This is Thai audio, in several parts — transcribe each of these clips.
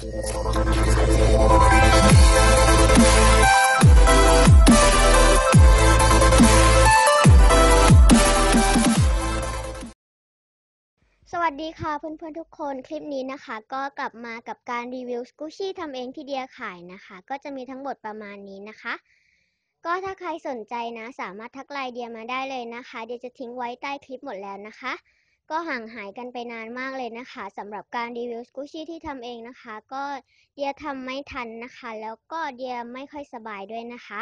สวัสดีค่ะเพื่อนๆทุกคนคลิปนี้นะคะ ก็กลับมากับการรีวิวสกูชี่ทำเองที่เดียขายนะคะ ก็จะมีทั้งหมดประมาณนี้นะคะ ก็ถ้าใครสนใจนะ สามารถทักไลน์เดียมาได้เลยนะคะ เดียจะทิ้งไว้ใต้คลิปหมดแล้วนะคะ ก็ห่างหายกันไปนานมากเลยนะคะสำหรับการรีวิวสกูชี่ที่ทำเองนะคะ ก็เดียทำไม่ทันนะคะ แล้วก็เดียไม่ค่อยสบายด้วยนะคะ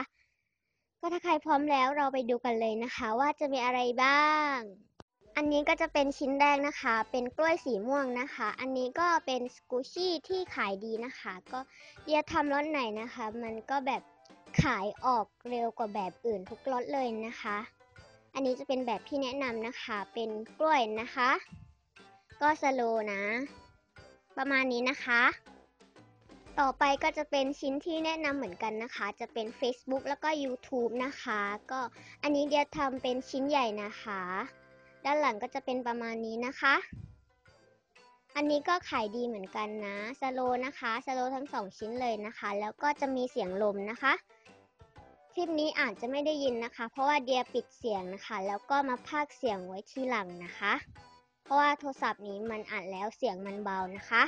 ก็ถ้าใครพร้อมแล้วเราไปดูกันเลยนะคะ ว่าจะมีอะไรบ้าง อันนี้ก็จะเป็นชิ้นแรกนะคะ เป็นกล้วยสีม่วงนะคะ อันนี้ก็เป็นสกูชี่ที่ขายดีนะคะ ก็เดียทำรสไหนนะคะ มันก็แบบขายออกเร็วกว่าแบบอื่นทุกรสเลยนะคะ อันนี้จะเป็นแบบที่แนะนำนะคะ เป็นกล้วยนะคะ ก็สโลนะ ประมาณนี้นะคะ ต่อไปก็จะเป็นชิ้นที่แนะนำเหมือนกันนะคะ จะเป็น Facebook แล้วก็ YouTube นะคะ ก็อันนี้เดียทำเป็นชิ้นใหญ่นะคะ ด้านหลังก็จะเป็นประมาณนี้นะคะ อันนี้ก็ขายดีเหมือนกันนะสโลนะคะสโลทั้งสองชิ้นเลยนะคะ แล้วก็จะมีเสียงลมนะคะ ลิปนี้อาจจะไม่ได้ยินนะคะ เพราะว่าเดียปิดเสียงนะคะ แล้วก็มาพากเสียงไว้ทีหลังนะคะ เพราะว่าโทรศัพท์นี้มันอัดแล้วเสียงมันเบานะคะ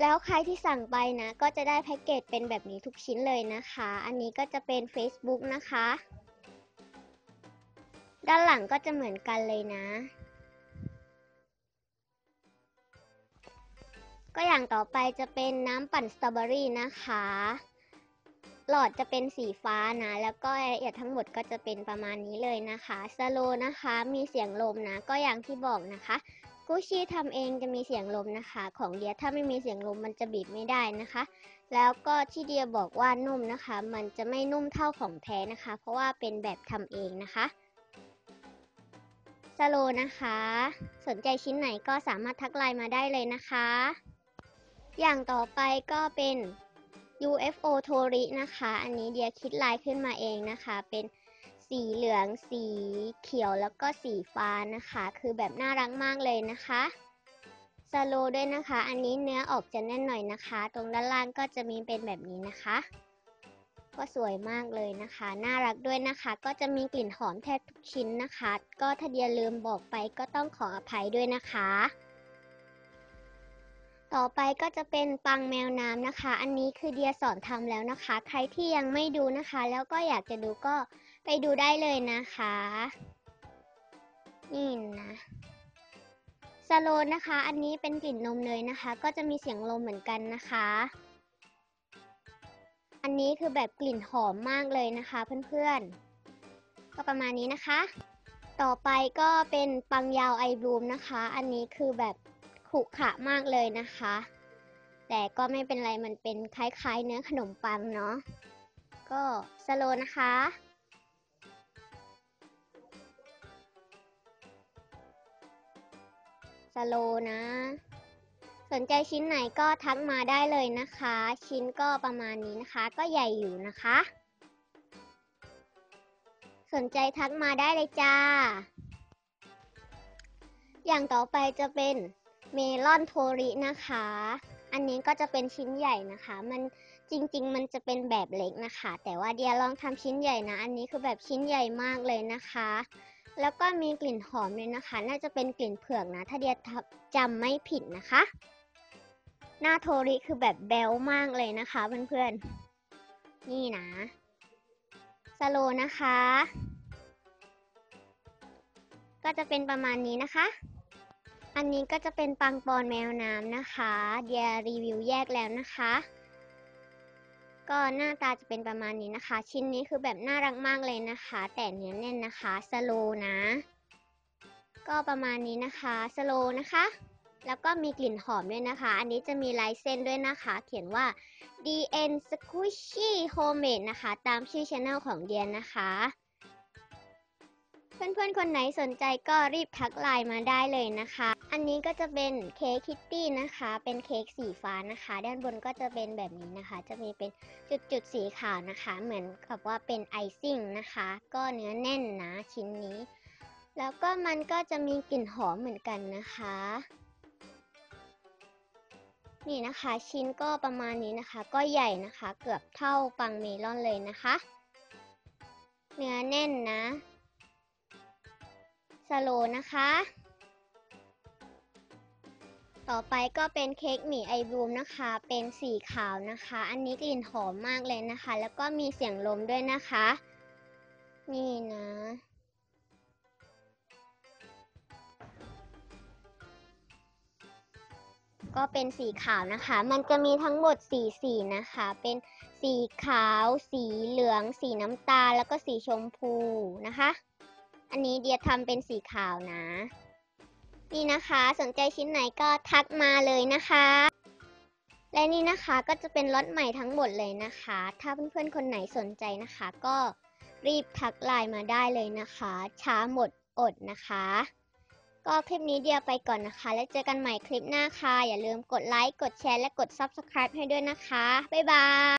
แล้วใครที่สั่งไปนะ ก็จะได้แพ็กเกจเป็นแบบนี้ทุกชิ้นเลยนะคะ อันนี้ก็จะเป็น Facebook นะคะ ด้านหลังก็จะเหมือนกันเลยนะก็อย่างต่อไปจะเป็นน้ำปั่นสตรอเบอรี่นะคะ หลอดจะเป็นสีฟ้านะ แล้วก็รายละเอียดทั้งหมดก็จะเป็นประมาณนี้เลยนะคะสโลนะคะ มีเสียงลมนะ ก็อย่างที่บอกนะคะกุชชี่ทำเองจะมีเสียงลมนะคะ ของเดียถ้าไม่มีเสียงลมมันจะบีบไม่ได้นะคะ แล้วก็ที่เดียบอกว่านุ่มนะคะ มันจะไม่นุ่มเท่าของแท้นะคะ เพราะว่าเป็นแบบทำเองนะคะสโลนะคะ สนใจชิ้นไหนก็สามารถทักไลน์มาได้เลยนะคะ อย่างต่อไปก็เป็น UFO โทรินะคะ อันนี้เดียคิดลายขึ้นมาเองนะคะ เป็นสีเหลือง สีเขียวแล้วก็สีฟ้านะคะ คือแบบน่ารักมากเลยนะคะสโลด้วยนะคะ อันนี้เนื้อออกจะแน่นหน่อยนะคะ ตรงด้านล่างก็จะมีเป็นแบบนี้นะคะ ก็สวยมากเลยนะคะ น่ารักด้วยนะคะ ก็จะมีกลิ่นหอมแทบทุกชิ้นนะคะ ก็ถ้าเดียลืมบอกไปก็ต้องขออภัยด้วยนะคะ ต่อไปก็จะเป็นปังแมวน้ำนะคะ อันนี้คือเดียสอนทำแล้วนะคะ ใครที่ยังไม่ดูนะคะ แล้วก็อยากจะดูก็ไปดูได้เลยนะคะ นี่นะสโลนนะคะ อันนี้เป็นกลิ่นนมเนยนะคะ ก็จะมีเสียงลมเหมือนกันนะคะ อันนี้คือแบบกลิ่นหอมมากเลยนะคะเพื่อนๆ ก็ประมาณนี้นะคะ ต่อไปก็เป็นปังยาวไอบลูมนะคะ อันนี้คือแบบ ขรุขระมากเลยนะคะ แต่ก็ไม่เป็นไรมันเป็นคล้ายๆ เนื้อขนมปังเนาะก็สโลนะคะ สโลนะ สนใจชิ้นไหนก็ทักมาได้เลยนะคะ ชิ้นก็ประมาณนี้นะคะ ก็ใหญ่อยู่นะคะ สนใจทักมาได้เลยจ้า อย่างต่อไปจะเป็น เมลอนโทรินะคะ อันนี้ก็จะเป็นชิ้นใหญ่นะคะ มันจริง ๆ มันจะเป็นแบบเล็กนะคะ แต่ว่าเดียลองทำชิ้นใหญ่นะ อันนี้คือแบบชิ้นใหญ่มากเลยนะคะ แล้วก็มีกลิ่นหอมเลยนะคะ น่าจะเป็นกลิ่นเผือกนะ ถ้าเดียจำไม่ผิดนะคะ หน้าโทริคือแบบแบลมากเลยนะคะเพื่อนๆ นี่นะ สโลนะคะ ก็จะเป็นประมาณนี้นะคะ อันนี้ก็จะเป็นปังปอนแมวน้ำนะคะเดียรีวิวแยกแล้วนะคะ ก็หน้าตาจะเป็นประมาณนี้นะคะ ชิ้นนี้คือแบบน่ารักมากเลยนะคะ แต่เนื้อแน่นนะคะสโลนะ ก็ประมาณนี้นะคะสโลนะคะ แล้วก็มีกลิ่นหอมด้วยนะคะ อันนี้จะมีลายเส้นด้วยนะคะ เขียนว่า DN Squishy Homemade นะคะ ตามชื่อช anel ของเดียนนะคะเพื่อนๆ คนไหนสนใจก็รีบทักไลน์มาได้เลยนะคะ อันนี้ก็จะเป็นเค้กคิตตี้นะคะ เป็นเค้กสีฟ้านะคะ ด้านบนก็จะเป็นแบบนี้นะคะ จะมีเป็นจุดๆสีขาวนะคะ เหมือนกับว่าเป็นไอซิ่งนะคะ ก็เนื้อแน่นนะชิ้นนี้ แล้วก็มันก็จะมีกลิ่นหอมเหมือนกันนะคะ นี่นะคะชิ้นก็ประมาณนี้นะคะ ก็ใหญ่นะคะ เกือบเท่าปังเมลอนเลยนะคะ เนื้อแน่นนะสโลนะคะ ต่อไปก็เป็นเค้กหมี่ไอบูมนะคะ เป็นสีขาวนะคะ อันนี้กลิ่นหอมมากเลยนะคะ แล้วก็มีเสียงลมด้วยนะคะ นี่นะก็เป็นสีขาวนะคะ มันจะมีทั้งหมดสีสีนะคะ เป็นสีขาว สีเหลือง สีน้ำตาล แล้วก็สีชมพูนะคะ อันนี้เดียทำเป็นสีขาวนะ นี่นะคะสนใจชิ้นไหนก็ทักมาเลยนะคะ และนี่นะคะก็จะเป็นล็อตใหม่ทั้งหมดเลยนะคะ ถ้าเพื่อนๆคนไหนสนใจนะคะ ก็รีบทักไลน์มาได้เลยนะคะ ช้าหมดอดนะคะ ก็คลิปนี้เดียวไปก่อนนะคะ แล้วเจอกันใหม่คลิปหน้าค่ะ อย่าลืมกดไลค์กดแชร์และกด Subscribe ให้ด้วยนะคะ บ๊ายบาย